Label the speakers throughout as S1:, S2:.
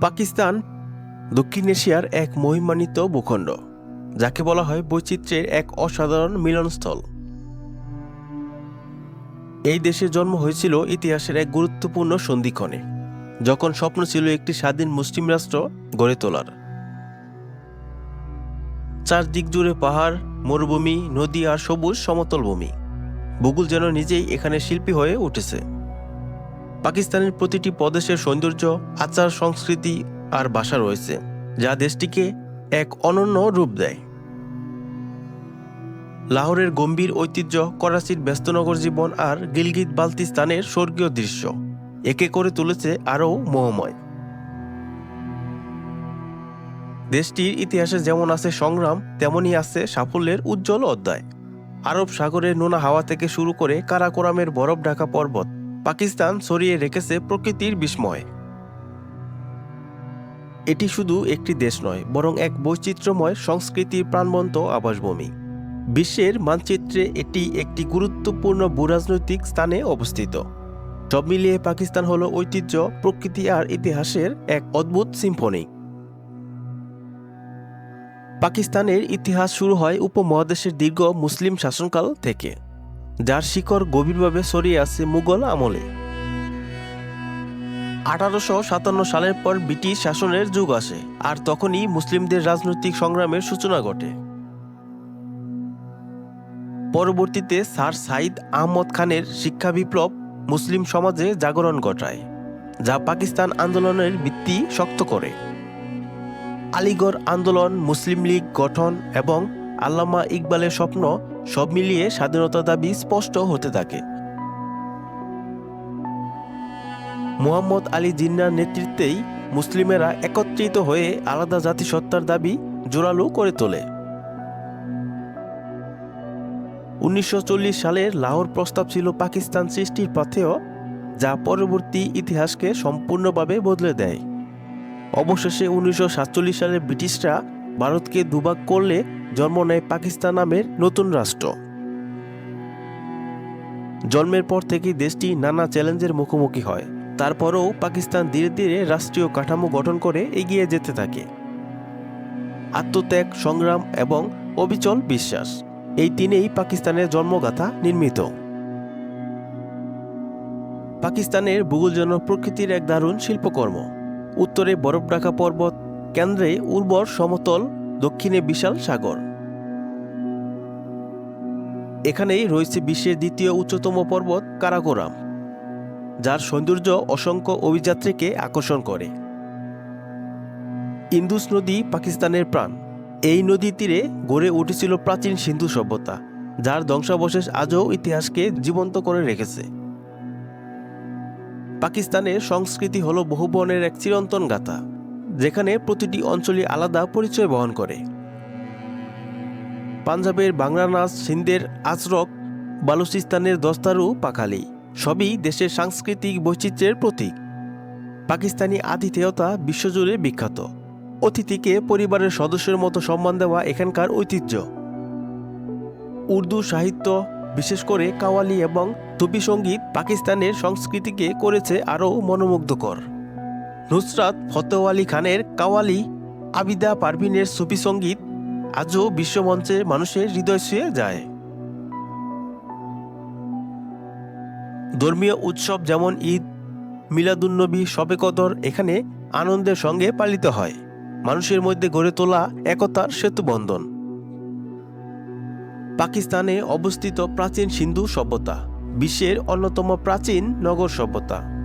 S1: পাকিস্তান দক্ষিণ এশিয়ার এক মহিমান্বিত ভূখণ্ড, যাকে বলা হয় বৈচিত্র্যের এক অসাধারণ মিলনস্থল। এই দেশে জন্ম হয়েছিল ইতিহাসের এক গুরুত্বপূর্ণ সন্ধিক্ষণে, যখন স্বপ্ন ছিল একটি স্বাধীন মুসলিম রাষ্ট্র গড়ে তোলার। চারদিক জুড়ে পাহাড়, মরুভূমি, নদী আর সবুজ সমতল ভূমি। ভূগোল যেন নিজেই এখানে শিল্পী হয়ে উঠেছে। পাকিস্তানের প্রতিটি প্রদেশের সৌন্দর্য, আচার, সংস্কৃতি আর ভাষা রয়েছে, যা দেশটিকে এক অনন্য রূপ দেয়। লাহোরের গম্ভীর ঐতিহ্য, করাচির ব্যস্তনগর জীবন আর গিলগিত বালতিস্তানের স্বর্গীয় দৃশ্য, একে করে তুলেছে আরও মোহময়। দেশটির ইতিহাসে যেমন আছে সংগ্রাম, তেমনই আছে সাফল্যের উজ্জ্বল অধ্যায়। আরব সাগরের নোনা হাওয়া থেকে শুরু করে কারাকোরামের বরফ ঢাকা পর্বত পাকিস্তান ছড়িয়ে রেখেছে প্রকৃতির বিস্ময়। এটি শুধু একটি দেশ নয়, বরং এক বৈচিত্র্যময় সংস্কৃতির প্রাণবন্ত আবাসভূমি। বিশ্বের মানচিত্রে এটি একটি গুরুত্বপূর্ণ ভূরাজনৈতিক স্থানে অবস্থিত। সব মিলিয়ে পাকিস্তান হলো ঐতিহ্য, প্রকৃতি আর ইতিহাসের এক অদ্ভুত সিম্ফনি। পাকিস্তানের ইতিহাস শুরু হয় উপমহাদেশের দীর্ঘ মুসলিম শাসনকাল থেকে। যার শিকড় গভীরভাবে ছড়িয়ে আছে মুঘল আমলে। আঠারোশো সাতান্ন সালের পর ব্রিটিশ শাসনের যুগ আসে, আর তখনই মুসলিমদের রাজনৈতিক সংগ্রামের সূচনা ঘটে। পরবর্তীতে স্যার সাইদ আহমদ খানের শিক্ষা বিপ্লব মুসলিম সমাজে জাগরণ ঘটায়, যা পাকিস্তান আন্দোলনের ভিত্তি শক্ত করে। আলিগড় আন্দোলন, মুসলিম লীগ গঠন এবং আল্লামা ইকবালের স্বপ্ন সব মিলিয়ে স্বাধীনতা দাবি স্পষ্ট হতে থাকে। মুহাম্মদ আলী জিন্নার নেতৃত্বেই মুসলিমেরা একত্রিত হয়ে আলাদা জাতিসত্তার দাবি জোরালো করে তোলে। উনিশশো চল্লিশ সালের লাহোর প্রস্তাব ছিল পাকিস্তান সৃষ্টির পথেও, যা পরবর্তী ইতিহাসকে সম্পূর্ণভাবে বদলে দেয়। অবশেষে উনিশশো সাতচল্লিশ সালে ব্রিটিশরা ভারতকে দুভাগ করলে জন্ম নেয় পাকিস্তান নামের নতুন রাষ্ট্র। জন্মের পর থেকেই দেশটি নানা চ্যালেঞ্জের মুখোমুখি হয়। তারপরেও পাকিস্তান ধীরে ধীরে রাষ্ট্রীয় কাঠামো গঠন করে এগিয়ে যেতে থাকে। আত্মত্যাগ, সংগ্রাম এবং অবিচল বিশ্বাস, এই তিনেই পাকিস্তানের জন্মগাথা নির্মিত। পাকিস্তানের ভূগোল যেন প্রকৃতির এক দারুণ শিল্পকর্ম। উত্তরে বরফ ঢাকা পর্বত কেন্দ্রে উর্বর সমতল, দক্ষিণে বিশাল সাগর। এখানেই রয়েছে বিশ্বের দ্বিতীয় উচ্চতম পর্বত কারাকোরাম যার সৌন্দর্য অসংখ্য অভিযাত্রীকে আকর্ষণ করে। ইন্দুস নদী পাকিস্তানের প্রাণ। এই নদী তীরে গড়ে উঠেছিল প্রাচীন সিন্ধু সভ্যতা, যার ধ্বংসাবশেষ আজও ইতিহাসকে জীবন্ত করে রেখেছে। পাকিস্তানের সংস্কৃতি হল বহুবর্ণের এক চিরন্তন গাথা যেখানে প্রতিটি অঞ্চলই আলাদা পরিচয় বহন করে। পাঞ্জাবের বাংলা নাচ সিন্ধের আচরক বালুচিস্তানের দস্তারু, পাখালি, সবই দেশের সাংস্কৃতিক বৈচিত্র্যের প্রতীক। পাকিস্তানি আতিথেয়তা বিশ্বজুড়ে বিখ্যাত। অতিথিকে পরিবারের সদস্যের মতো সম্মান দেওয়া এখানকার ঐতিহ্য। উর্দু সাহিত্য, বিশেষ করে কাওয়ালি এবং তুবি সংগীত পাকিস্তানের সংস্কৃতিকে করেছে আরও মনোমুগ্ধকর। নুসরাত ফতেহ আলী খানের কাওয়ালি আবিদা পারভিনের সুফি সংগীত আজও বিশ্বমঞ্চে মানুষের হৃদয় ছুঁয়ে যায়। ধর্মীয় উৎসব যেমন ঈদ, মিলাদুন্নবী, শবে কদর এখানে আনন্দের সঙ্গে পালিত হয়। মানুষের মধ্যে গড়ে তোলা একতার সেতুবন্ধন পাকিস্তানে অবস্থিত প্রাচীন সিন্ধু সভ্যতা, বিশ্বের অন্যতম প্রাচীন নগর সভ্যতা।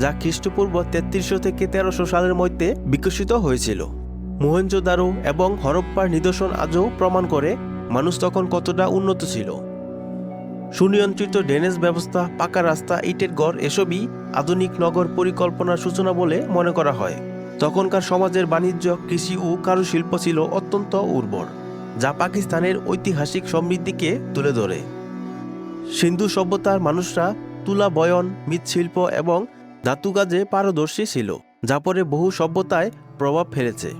S1: যা খ্রিস্টপূর্ব তেত্রিশশো থেকে তেরোশো সালের মধ্যে বিকশিত হয়েছিল। মোহেঞ্জোদারো এবং হরপ্পার নিদর্শন আজও প্রমাণ করে মানুষ তখন কতটা উন্নত ছিল। সুনিয়ন্ত্রিত ড্রেনেজ ব্যবস্থা, পাকা রাস্তা, ইটের গড় এসবই আধুনিক নগর পরিকল্পনার সূচনা বলে মনে করা হয়। তখনকার সমাজের বাণিজ্য, কৃষি ও কারুশিল্প ছিল অত্যন্ত উর্বর, যা পাকিস্তানের ঐতিহাসিক সমৃদ্ধিকে তুলে ধরে। সিন্ধু সভ্যতার মানুষরা তুলা বয়ন, মৃৎশিল্প এবং ধাতু কাজে পারদর্শী ছিল, যা পরে বহু সভ্যতায় প্রভাব ফেলেছে।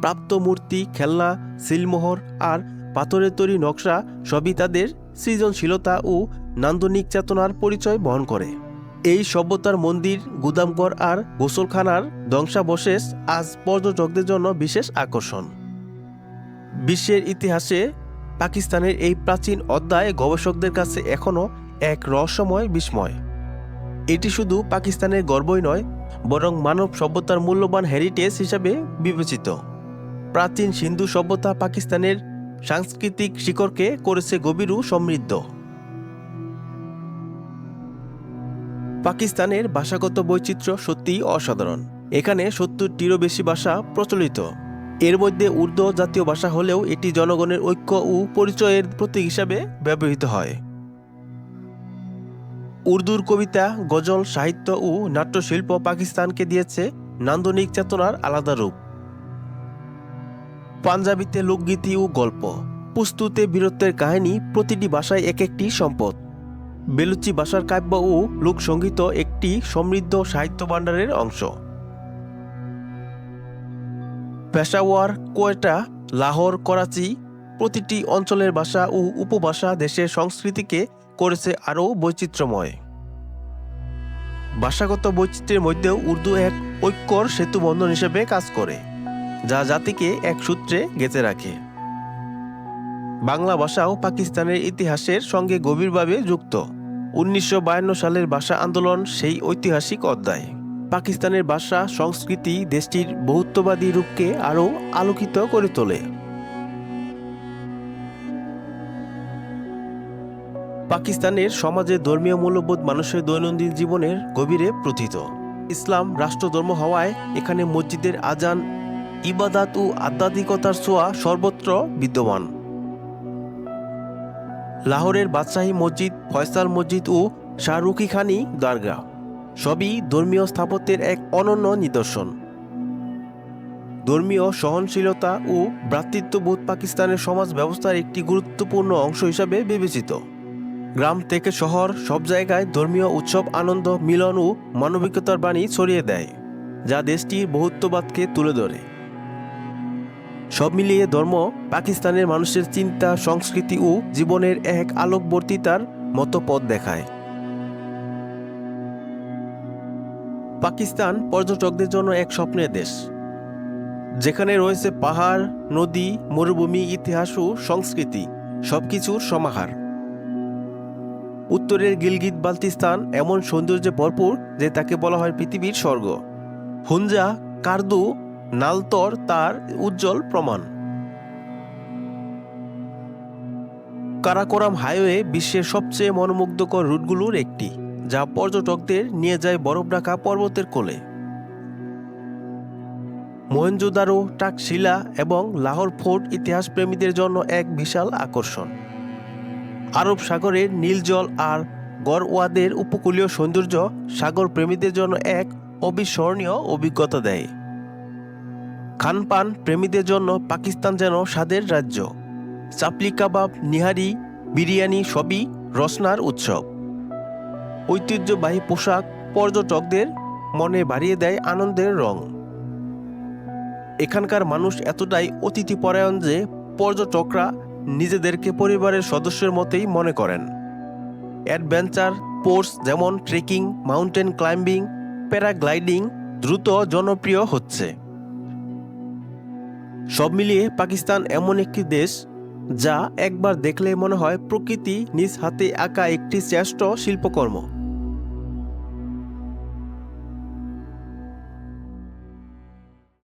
S1: প্রাপ্ত মূর্তি, খেলনা, সিলমোহর আর পাথরের তৈরি নকশা সবই তাদের সৃজনশীলতা ও নান্দনিক চেতনার পরিচয় বহন করে। এই সভ্যতার মন্দির, গুদামঘর আর গোসলখানার ধ্বংসাবশেষ আজ পর্যটকদের জন্য বিশেষ আকর্ষণ। বিশ্বের ইতিহাসে পাকিস্তানের এই প্রাচীন অধ্যায় গবেষকদের কাছে এখনও এক রহস্যময় বিস্ময়। এটি শুধু পাকিস্তানের গর্বই নয়, বরং মানব সভ্যতার মূল্যবান হেরিটেজ হিসাবে বিবেচিত। প্রাচীন সিন্ধু সভ্যতা পাকিস্তানের সাংস্কৃতিক শিকড়কে করেছে গভীর ও সমৃদ্ধ। পাকিস্তানের ভাষাগত বৈচিত্র্য সত্যিই অসাধারণ। এখানে সত্তরটিরও বেশি ভাষা প্রচলিত। এর মধ্যে উর্দু জাতীয় ভাষা হলেও এটি জনগণের ঐক্য ও পরিচয়ের প্রতীক হিসাবে ব্যবহৃত হয়। উর্দুর কবিতা, গজল, সাহিত্য ও নাট্যশিল্প পাকিস্তানকে দিয়েছে নান্দনিক চেতনার আলাদা রূপ। পাঞ্জাবিতে লোকগীতি ও গল্প, পুস্তুতে বীরত্বের কাহিনী, প্রতিটি ভাষায় এক একটি সম্পদ। বেলুচি ভাষার কাব্য ও লোকসঙ্গীত একটি সমৃদ্ধ সাহিত্য ভাণ্ডারের অংশ। পেশাওয়ার, কোয়েটা, লাহোর, করাচি প্রতিটি অঞ্চলের ভাষা ও উপভাষা দেশের সংস্কৃতিকে করেছে আরও বৈচিত্র্যময়। ভাষাগত বৈচিত্র্যের মধ্যেও উর্দু এক ঐক্যর সেতুবন্ধন হিসেবে কাজ করে, যা জাতিকে এক সূত্রে গেঁথে রাখে। বাংলা ভাষাও পাকিস্তানের ইতিহাসের সঙ্গে গভীরভাবে যুক্ত। উনিশশো বায়ান্ন সালের ভাষা আন্দোলন সেই ঐতিহাসিক অধ্যায়। পাকিস্তানের ভাষা, সংস্কৃতি, দেশটির বহুত্ববাদী রূপকে আরও আলোকিত করে তোলে। পাকিস্তানের সমাজে ধর্মীয় মূল্যবোধ মানুষের দৈনন্দিন জীবনের গভীরে প্রথিত। ইসলাম রাষ্ট্রধর্ম হওয়ায় এখানে মসজিদের আজান, ইবাদাত ও আধ্যাত্মিকতার ছোঁয়া সর্বত্র বিদ্যমান। লাহোরের বাদশাহী মসজিদ, ফয়সাল মসজিদ ও শাহরুখি খানি দরগা সবই ধর্মীয় স্থাপত্যের এক অনন্য নিদর্শন। ধর্মীয় সহনশীলতা ও ভ্রাতৃত্ববোধ পাকিস্তানের সমাজ ব্যবস্থার একটি গুরুত্বপূর্ণ অংশ হিসাবে বিবেচিত। গ্রাম থেকে শহর, সব জায়গায় ধর্মীয় উৎসব, আনন্দ, মিলন ও মানবিকতার বাণী ছড়িয়ে দেয়, যা দেশটির বহুত্ববাদকে তুলে ধরে। সব মিলিয়ে ধর্ম পাকিস্তানের মানুষের চিন্তা, সংস্কৃতি ও জীবনের এক আলোকবর্তিতার মতো পথ দেখায়। পাকিস্তান পর্যটকদের জন্য এক স্বপ্নের দেশ, যেখানে রয়েছে পাহাড়, নদী, মরুভূমি, ইতিহাস ও সংস্কৃতি, সবকিছুর সমাহার। উত্তরের গিলগিত বালতিস্তান এমন সৌন্দর্যে ভরপুর যে তাকে বলা হয় পৃথিবীর স্বর্গ। হুঞ্জা কার্দু, নালতর তার উজ্জ্বল প্রমাণ। কারাকোরাম হাইওয়ে বিশ্বের সবচেয়ে মনোমুগ্ধকর রুটগুলোর একটি, যা পর্যটকদের নিয়ে যায় বরফ ঢাকা পর্বতের কোলে। মহেঞ্জোদারো টাকশিলা এবং লাহোর ফোর্ট ইতিহাস প্রেমীদের জন্য এক বিশাল আকর্ষণ। আরব সাগরের নীল জল আর গড়ওয়াদের উপকূলীয় সৌন্দর্য সাগর প্রেমীদের জন্য এক অবিস্মরণীয় অভিজ্ঞতা দেয়। খানপান প্রেমীদের জন্য পাকিস্তান যেন স্বাদের রাজ্য। চাপলি কাবাব নিহারি, বিরিয়ানি সবই রসনার উৎসব। ঐতিহ্যবাহী পোশাক পর্যটকদের মনে বাড়িয়ে দেয় আনন্দের রং। এখানকার মানুষ এতটাই অতিথিপরায়ণ যে পর্যটকরা নিজেদেরকে পরিবারের সদস্যের মতেই মনে করেন। অ্যাডভেঞ্চার, স্পোর্টস যেমন ট্রেকিং, মাউন্টেন ক্লাইম্বিং, প্যারাগ্লাইডিং দ্রুত জনপ্রিয় হচ্ছে। সব মিলিয়ে পাকিস্তান এমন একটি দেশ যা একবার দেখলে মনে হয় প্রকৃতি নিজ হাতে আঁকা একটি শ্রেষ্ঠ শিল্পকর্ম।